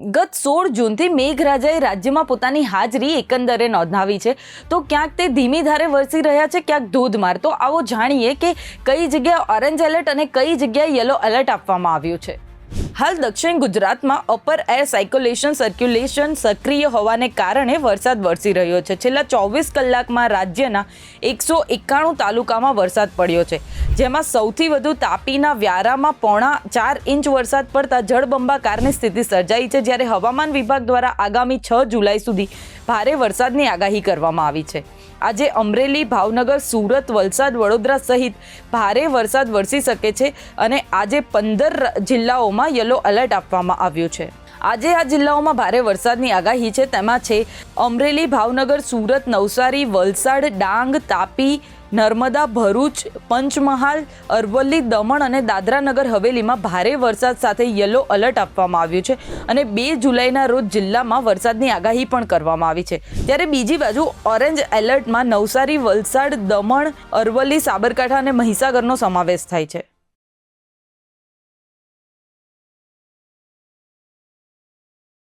ગત સોળ જૂનથી મેઘરાજાએ રાજ્યમાં પોતાની હાજરી એકંદરે નોંધાવી છે. તો ક્યાંક તે ધીમી ધારે વરસી રહ્યા છે, ક્યાંક ધોધમાર. તો આવો જાણીએ કે કઈ જગ્યાએ ઓરેન્જ એલર્ટ અને કઈ જગ્યાએ યલો એલર્ટ આપવામાં આવ્યું છે. હાલ દક્ષિણ ગુજરાતમાં અપર એર સાયકોલેશન સર્ક્યુલેશન સક્રિય હોવાને કારણે વરસાદ વરસી રહ્યો છે. છેલ્લા ચોવીસ કલાકમાં રાજ્યના એકસો એકાણું તાલુકામાં વરસાદ પડ્યો છે. જેમાં સૌથી વધુ તાપીના વ્યારામાં પોણા ચાર ઇંચ વરસાદ પડતા જળબંબાકારની સ્થિતિ સર્જાઈ છે, જ્યારે હવામાન વિભાગ દ્વારા આગામી છ જુલાઈ સુધી ભારે વરસાદની આગાહી કરવામાં આવી છે. આજે અમરેલી, ભાવનગર, સુરત, વલસાડ, વડોદરા સહિત ભારે વરસાદ વરસી શકે છે અને આજે પંદર જિલ્લાઓમાં યલો એલર્ટ આપવામાં આવ્યું છે. આજે આ જિલ્લાઓમાં ભારે વરસાદની આગાહી છે, તેમાં છે અમરેલી, ભાવનગર, સુરત, નવસારી, વલસાડ, ડાંગ, તાપી નર્મદા, ભરૂચ, પંચમહાલ, અરવલ્લી, દમણ અને દાદરાનગર હવેલીમાં ભારે વરસાદ સાથે યલો એલર્ટ આપવામાં આવ્યું છે અને બે જુલાઈના રોજ જિલ્લામાં વરસાદની આગાહી પણ કરવામાં આવી છે. ત્યારે બીજી બાજુ ઓરેન્જ એલર્ટમાં નવસારી, વલસાડ, દમણ, અરવલ્લી, સાબરકાંઠા અને મહીસાગરનો સમાવેશ થાય છે.